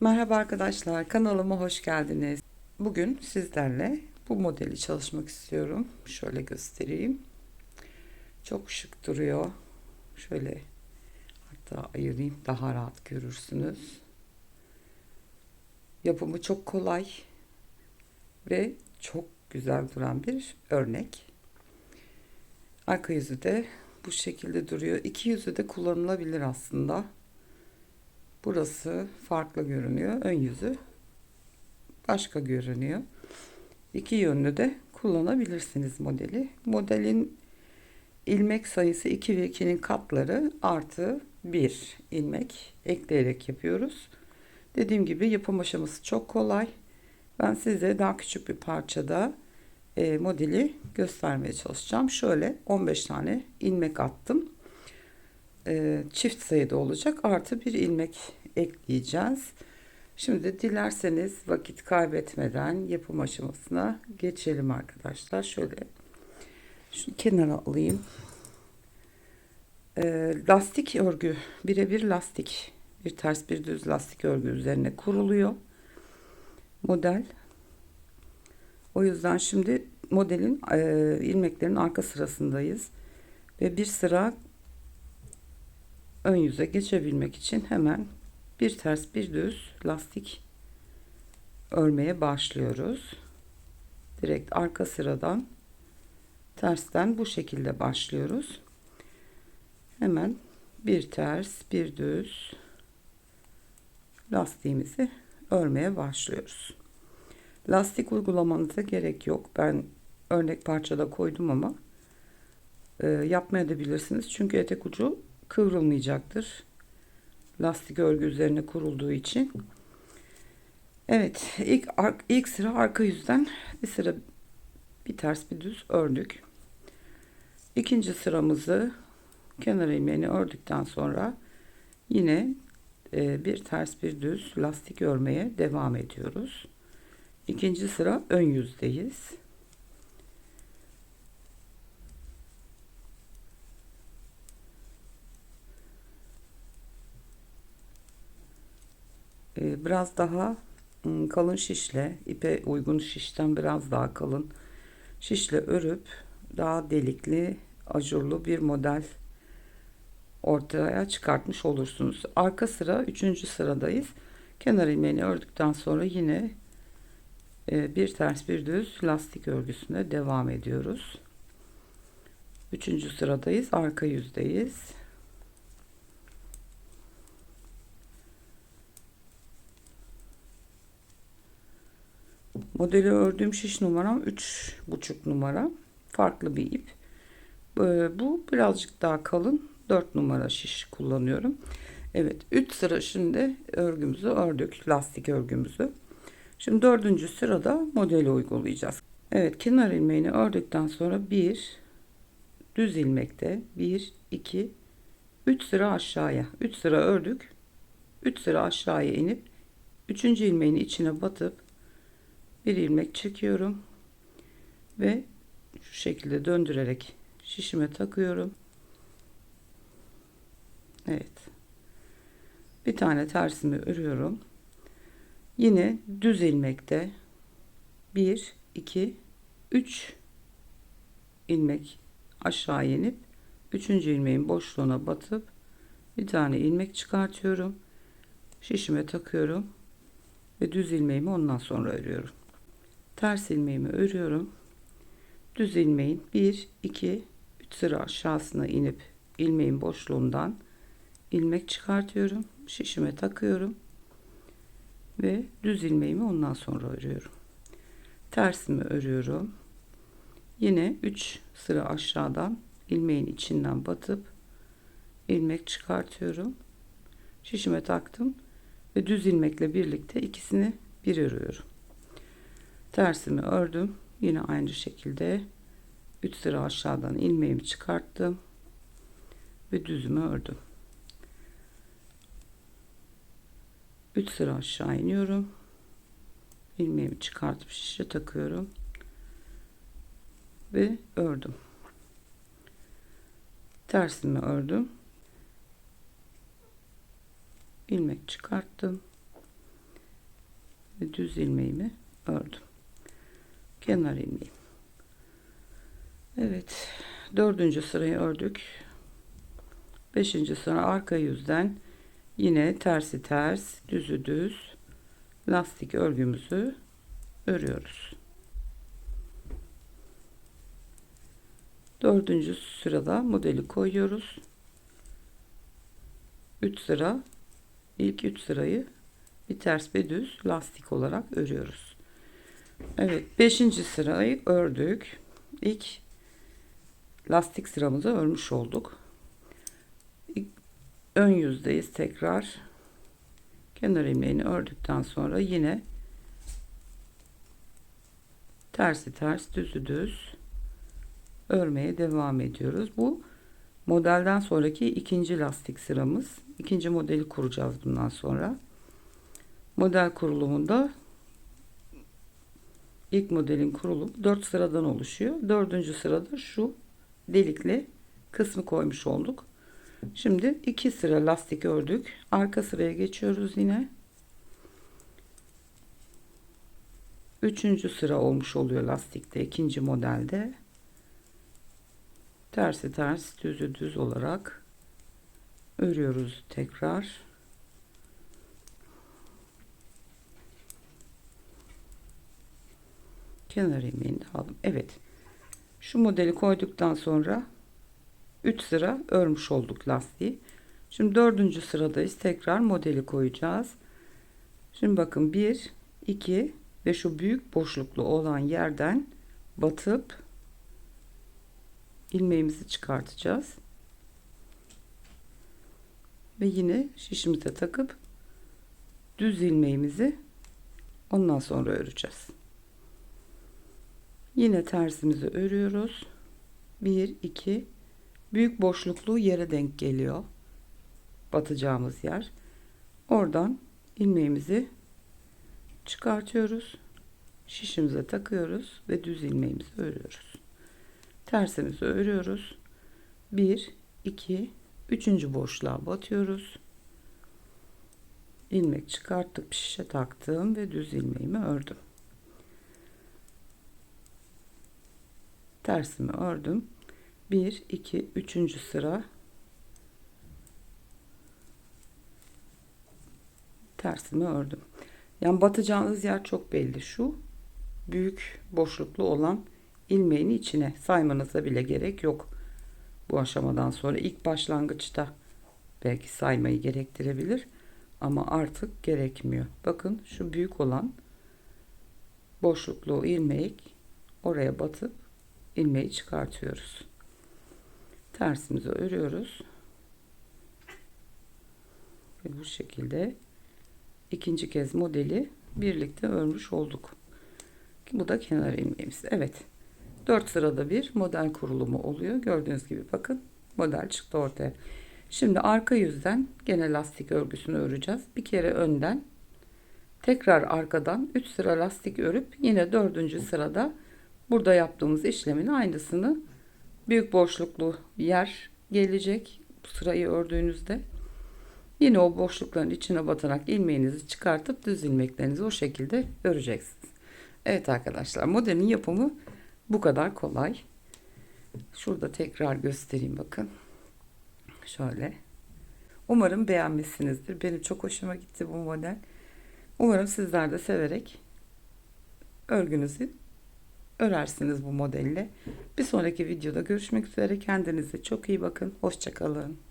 Merhaba arkadaşlar, kanalıma hoş geldiniz. Bugün sizlerle bu modeli çalışmak istiyorum. Şöyle göstereyim. Çok şık duruyor. Şöyle hatta ayırayım daha rahat görürsünüz. Yapımı çok kolay ve çok güzel duran bir örnek. Arka yüzü de bu şekilde duruyor. İki yüzü de kullanılabilir aslında. Burası farklı görünüyor. Ön yüzü başka görünüyor. İki yönlü de kullanabilirsiniz modeli. Modelin ilmek sayısı 2 ve 2'nin katları artı 1 ilmek ekleyerek yapıyoruz. Dediğim gibi yapım aşaması çok kolay. Ben size daha küçük bir parçada e, modeli göstermeye çalışacağım. Şöyle 15 tane ilmek attım. E, çift sayıda olacak. Artı bir ilmek ekleyeceğiz. Şimdi dilerseniz vakit kaybetmeden yapım aşamasına geçelim arkadaşlar. Şöyle şunu kenara alayım. E, lastik örgü birebir lastik bir ters bir düz lastik örgü üzerine kuruluyor model. O yüzden şimdi modelin e, ilmeklerin arka sırasındayız ve bir sıra ön yüze geçebilmek için hemen bir ters bir düz lastik örmeye başlıyoruz. Direkt arka sıradan tersten bu şekilde başlıyoruz. Hemen bir ters bir düz lastiğimizi örmeye başlıyoruz. Lastik uygulamanıza gerek yok. Ben örnek parçada koydum ama e, yapmaya da bilirsiniz. Çünkü etek ucu kıvrılmayacaktır. Lastik örgü üzerine kurulduğu için. Evet ilk, ilk sıra arka yüzden bir sıra bir ters bir düz ördük. İkinci sıramızı kenar ilmeğini ördükten sonra yine e, bir ters bir düz lastik örmeye devam ediyoruz. İkinci sıra ön yüzdeyiz. Biraz daha ıı, kalın şişle ipe uygun şişten biraz daha kalın şişle örüp daha delikli ajurlu bir model ortaya çıkartmış olursunuz. Arka sıra üçüncü sıradayız. Kenar ilmeğini ördükten sonra yine e, bir ters bir düz lastik örgüsüne devam ediyoruz. Üçüncü sıradayız. Arka yüzdeyiz. Modeli ördüğüm şiş numaram üç buçuk numara. Farklı bir ip. Ee, bu birazcık daha kalın. 4 numara şiş kullanıyorum. Evet 3 sıra şimdi örgümüzü ördük. Lastik örgümüzü. Şimdi dördüncü sırada modeli uygulayacağız. Evet kenar ilmeğini ördükten sonra bir düz ilmekte 1 2 3 sıra aşağıya 3 sıra ördük 3 sıra aşağıya inip 3. ilmeğin içine batıp bir ilmek çekiyorum ve şu şekilde döndürerek şişime takıyorum. Evet. Bir tane tersimi örüyorum. Yine düz ilmekte 1 2 3 ilmek aşağı inip 3. ilmeğin boşluğuna batıp bir tane ilmek çıkartıyorum. Şişime takıyorum ve düz ilmeğimi ondan sonra örüyorum ters ilmeğimi örüyorum. Düz ilmeğin 1 2 3 sıra aşağısına inip ilmeğin boşluğundan ilmek çıkartıyorum. Şişime takıyorum ve düz ilmeğimi ondan sonra örüyorum. Tersimi örüyorum. Yine 3 sıra aşağıdan ilmeğin içinden batıp ilmek çıkartıyorum. Şişime taktım ve düz ilmekle birlikte ikisini bir örüyorum tersimi ördüm. Yine aynı şekilde 3 sıra aşağıdan ilmeğimi çıkarttım ve düzümü ördüm. 3 sıra aşağı iniyorum. İlmeğimi çıkartıp şişe takıyorum ve ördüm. Tersimi ördüm. İlmek çıkarttım ve düz ilmeğimi ördüm. Kenar ilmeğim. Evet. Dördüncü sırayı ördük. Beşinci sıra arka yüzden yine tersi ters, düzü düz lastik örgümüzü örüyoruz. Dördüncü sırada modeli koyuyoruz. 3 sıra ilk 3 sırayı bir ters bir düz lastik olarak örüyoruz. Evet 5. sırayı ördük. İlk lastik sıramızı örmüş olduk. İlk, ön yüzdeyiz tekrar. Kenar ilmeğini ördükten sonra yine tersi ters düzü düz örmeye devam ediyoruz. Bu modelden sonraki ikinci lastik sıramız. İkinci modeli kuracağız bundan sonra. Model kurulumunda ilk modelin kurulumu 4 sıradan oluşuyor. Dördüncü sırada şu delikli kısmı koymuş olduk. Şimdi iki sıra lastik ördük. Arka sıraya geçiyoruz yine. Üçüncü sıra olmuş oluyor lastikte ikinci modelde. Tersi ters düzü düz olarak örüyoruz tekrar. Kenar ilmeğini aldım. Evet. Şu modeli koyduktan sonra 3 sıra örmüş olduk lastiği. Şimdi dördüncü sıradayız. Tekrar modeli koyacağız. Şimdi bakın 1, 2 ve şu büyük boşluklu olan yerden batıp ilmeğimizi çıkartacağız. Ve yine şişimize takıp düz ilmeğimizi ondan sonra öreceğiz. Yine tersimizi örüyoruz. 1 2 büyük boşluklu yere denk geliyor. Batacağımız yer. Oradan ilmeğimizi çıkartıyoruz. Şişimize takıyoruz ve düz ilmeğimizi örüyoruz. Tersimizi örüyoruz. 1 2 3. boşluğa batıyoruz. ilmek çıkarttık, şişe taktım ve düz ilmeğimi ördüm. Tersimi ördüm. 1 2 3. sıra. Tersimi ördüm. Yani batacağınız yer çok belli. Şu büyük boşluklu olan ilmeğin içine saymanıza bile gerek yok. Bu aşamadan sonra ilk başlangıçta belki saymayı gerektirebilir ama artık gerekmiyor. Bakın şu büyük olan boşluklu ilmek oraya batıp ilmeği çıkartıyoruz. Tersimizi örüyoruz. Ve bu şekilde ikinci kez modeli birlikte örmüş olduk. Bu da kenar ilmeğimiz. Evet. 4 sırada bir model kurulumu oluyor. Gördüğünüz gibi bakın model çıktı ortaya. Şimdi arka yüzden gene lastik örgüsünü öreceğiz. Bir kere önden tekrar arkadan 3 sıra lastik örüp yine 4. sırada Burada yaptığımız işlemin aynısını büyük boşluklu yer gelecek sırayı ördüğünüzde yine o boşlukların içine batarak ilmeğinizi çıkartıp düz ilmeklerinizi o şekilde öreceksiniz. Evet arkadaşlar modelin yapımı bu kadar kolay. Şurada tekrar göstereyim bakın. Şöyle. Umarım beğenmişsinizdir. Benim çok hoşuma gitti bu model. Umarım sizler de severek örgünüzü örersiniz bu modelle. Bir sonraki videoda görüşmek üzere. Kendinize çok iyi bakın. Hoşçakalın.